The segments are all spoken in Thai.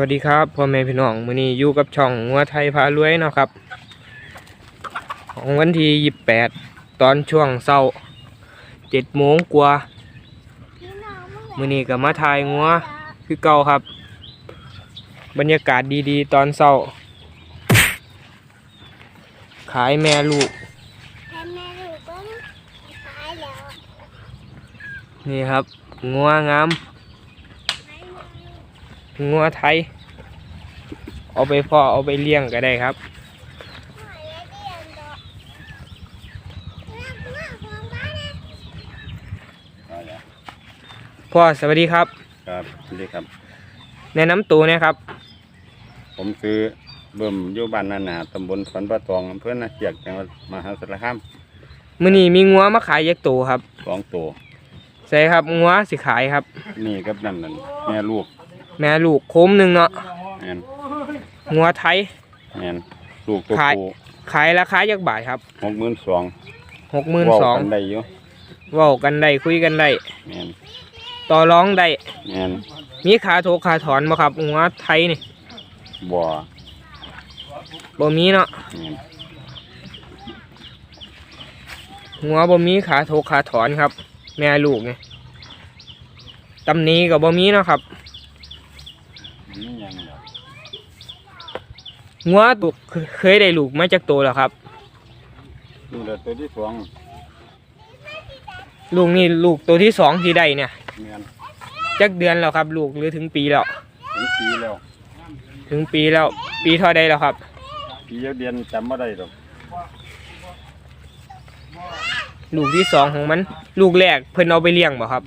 วัสดีครับพ่อแม่พี่น้องมื้อนี้อยู่กับช่องงัวไทยพารวยเนาะครับ ของวันที่28ตอนช่วงเช้า7โมงกว่ามื้อนี้ก็มาถ่ายงัวคือเก่าครับ บรรยากาศดีๆ ตอนเช้า ขายแม่ลูกแม่แม่ลูกก็ขายแล้วนี่ครับงัวงาม งัวไทย เอาไปพ่อเอาไปเลี้ยงก็ได้ครับ พ่อสวัสดีครับ ครับสวัสดีครับ แนะนำตัวนะครับ ผมซื้อเบิ่มอยู่บ้านนาหนาตำบลสันปะตองอำเภอนาเจียกจังหวัดมหาสารคามมื้อนี้มีงัวมาขายยักษ์ตัวครับสองตัวใช่ครับงัวสิขายครับ นี่กับนั่นนั่นแม่ลูก แม่ลูกโคมหนึ่งเนาะแมนงัวไทย แมนลูกตัวขาย ผู้ขายราคายักบาทครับหกหมื่นสองหกหมื่นสองกันได้อยู่เว้ากันได้คุยกันได้แมนต่อร้องได้แมนมีขาโทรขาถอนบ่ครับงัวไทยนี่บ่อบ่มีเนาะแมนงัวบ่มีขาโทรขาถอนครับ แม่ลูกนี่ตำหนี้ก็บ่มีเนาะครับ นี่ยังดอก งัวตุกเคยได้ลูกมาจากตัวแล้วครับลูกเดือตัวที่สองลูกนี่ลูกตัวที่สองที่ได้เนี่ยแมนจักเดือนแล้วครับ ลูกหรือถึงปีแล้ว ถึงปีแล้ว ถึงปีแล้ว ปีเท่าใดแล้วครับ ปีเดียวเดือนจำไม่ได้หรอกลูกที่สองของมัน ลูกแรกเพิ่นเอาไปเลี้ยงบ่ครับ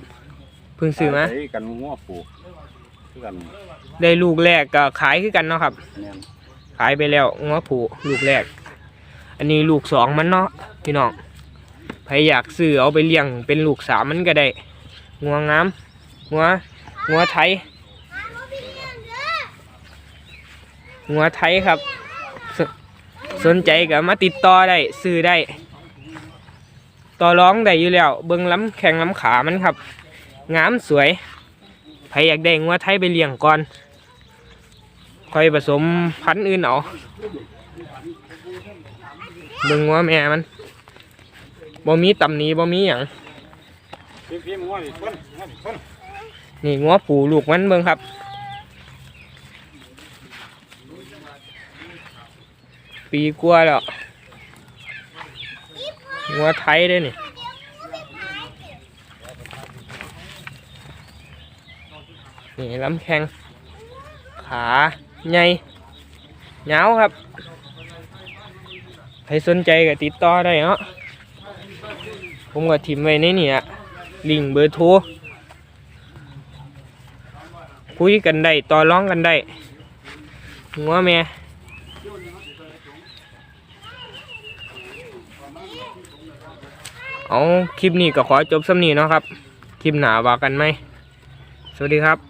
เพิ่งซื้อมาใช้กันหัวผูกคือกันได้ลูกแรกก็ขายคือกันเนาะครับแมน ขายไปแล้วงัวผูลูกแรก อันนี้ลูกสองมันเนาะพี่น้องใครอยากซื้อเอาไปเลี้ยงเป็นลูกสามมันก็ได้งัวงามงัวงัวไทยงัวไทยครับสสนใจก็มาติดต่อได้ซื้อได้ ต่อร้องได้อยู่แล้วเบิ้งล้ำแข่งล้ำขามันครับงามสวยใครอยากได้งัวไทยไปเลี้ยงก่อน ค่อยผสมพันธุ์อื่นเอาเบิ่งว่าแม่มันบ่มีตำหนี้บ่มีหยังพี่พี่หัวดิคนหัวดิคนนี่งัวผูลูกมันเบิ่งครับ ปีกว่าแล้วงัวไทยด้อนี่นี่ลำแข้งขา ใหญ่ยาครับใครสนใจก็ติดต่อได้เนาะผมก็ทิมไว้ในนี่อะลิงเบอร์โทรคุยกันได้ต่อร้องกันได้งัวแม่เอาคลิปนี้ก็ขอจบสำนีเนาะครับ คลิปหนาว่ากันไหม สวัสดีครับ